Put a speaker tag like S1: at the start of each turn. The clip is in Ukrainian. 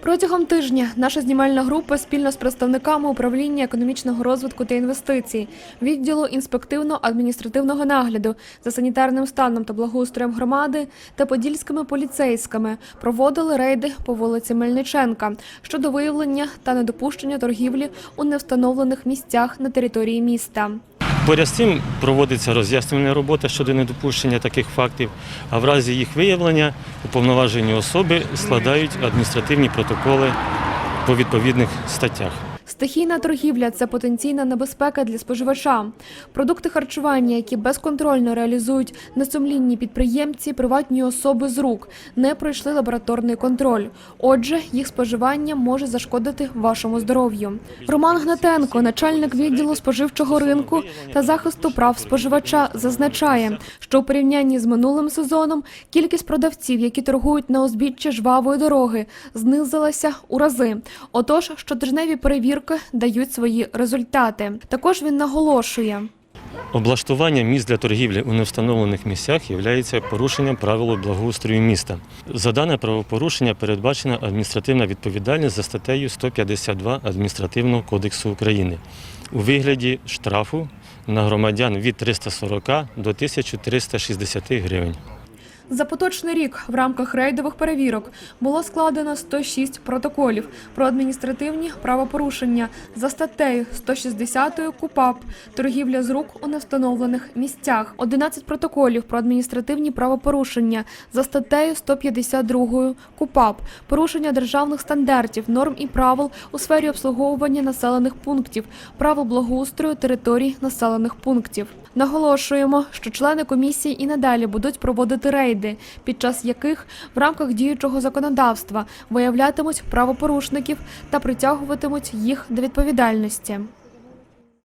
S1: Протягом тижня наша знімальна група спільно з представниками управління економічного розвитку та інвестицій, відділу інспективно-адміністративного нагляду за санітарним станом та благоустроєм громади та подільськими поліцейськими проводили рейди по вулиці Мельниченка щодо виявлення та недопущення торгівлі у невстановлених місцях на території міста.
S2: Поряд з цим проводиться роз'яснювальна робота щодо недопущення таких фактів, а в разі їх виявлення уповноважені особи складають адміністративні протоколи по відповідних статтях.
S1: Стихійна торгівля це потенційна небезпека для споживача. Продукти харчування, які безконтрольно реалізують несумлінні підприємці, приватні особи з рук, не пройшли лабораторний контроль. Отже, їх споживання може зашкодити вашому здоров'ю. Роман Гнатенко, начальник відділу споживчого ринку та захисту прав споживача, зазначає, що у порівнянні з минулим сезоном кількість продавців, які торгують на узбіччі жвавої дороги, знизилася у рази. Отож, щотижневі перевірки дають свої результати. Також він наголошує.
S2: Облаштування місць для торгівлі у невстановлених місцях є порушенням правил благоустрою міста. За дане правопорушення передбачена адміністративна відповідальність за статтею 152 Адміністративного кодексу України у вигляді штрафу на громадян від 340 до 1360 гривень.
S1: За поточний рік в рамках рейдових перевірок було складено 106 протоколів про адміністративні правопорушення за статтею 160 КУПАП торгівля з рук у невстановлених місцях, 11 протоколів про адміністративні правопорушення за статтею 152 КУПАП порушення державних стандартів, норм і правил у сфері обслуговування населених пунктів, правил благоустрою територій населених пунктів. Наголошуємо, що члени комісії і надалі будуть проводити рейди, під час яких в рамках діючого законодавства виявлятимуть правопорушників та притягуватимуть їх до відповідальності.